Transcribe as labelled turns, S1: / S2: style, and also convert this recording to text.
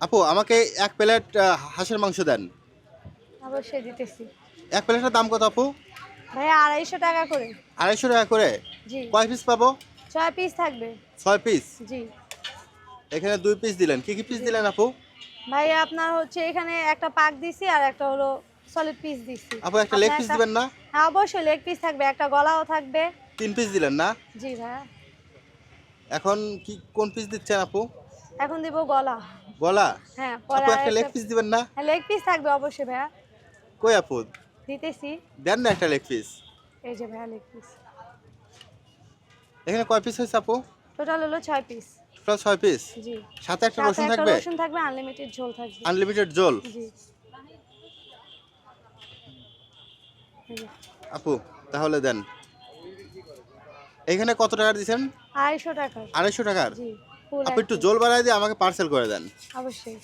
S1: আপু আমাকে এক প্লেট হাঁসের মাংস দেন।
S2: অবশ্যই দিতেছি।
S1: এক প্লেটের দাম কত আপু?
S2: ভাইয়া আড়াইশো টাকা করে।
S1: আড়াইশো টাকা করে?
S2: জি।
S1: কয় পিস পাবো?
S2: ছয় পিস থাকবে।
S1: ছয় পিস
S2: জি।
S1: এখানে দুই পিস দিলেন। কি কি পিস দিলেন আপু?
S2: ভাইয়া আপনার হচ্ছে এখানে একটা পাক দিছি আর একটা হলো সলিড পিস দিছি।
S1: আপু একটা লেগ পিস দিবেন না?
S2: হ্যাঁ অবশ্যই লেগ পিস থাকবে একটা গলাও থাকবে।
S1: তিন পিস দিলেন না?
S2: জি ভাইয়া।
S1: এখন কি কোন পিস দিচ্ছেন আপু?
S2: এখন দিব গলা।
S1: গলা
S2: হ্যাঁ
S1: আপু একটা লেগ পিস দিবেন না?
S2: লেগ পিস থাকবে অবশ্যই ভাইয়া।
S1: কই আপু?
S2: দিতেছি।
S1: দেন না একটা লেগ পিস
S2: এই যে ভাইয়া লেগ পিস
S1: এখানে কয় পিস হয়েছে আপু?
S2: টোটাল হলো ছয় পিস
S1: টোটাল ছয় পিস
S2: জি।
S1: সাথে একটা রসুন থাকবে?
S2: রসুন থাকবে আনলিমিটেড ঝোল থাকবে।
S1: আনলিমিটেড জোল
S2: জি।
S1: আপু তাহলে দেন। এখানে কত টাকা দিচ্ছেন
S2: আড়াইশো টাকা
S1: আড়াইশো টাকার?
S2: জি। ফুল
S1: আপু একটু জোল বাড়াই দিয়ে আমাকে পার্সেল করে দেন।
S2: অবশ্যই।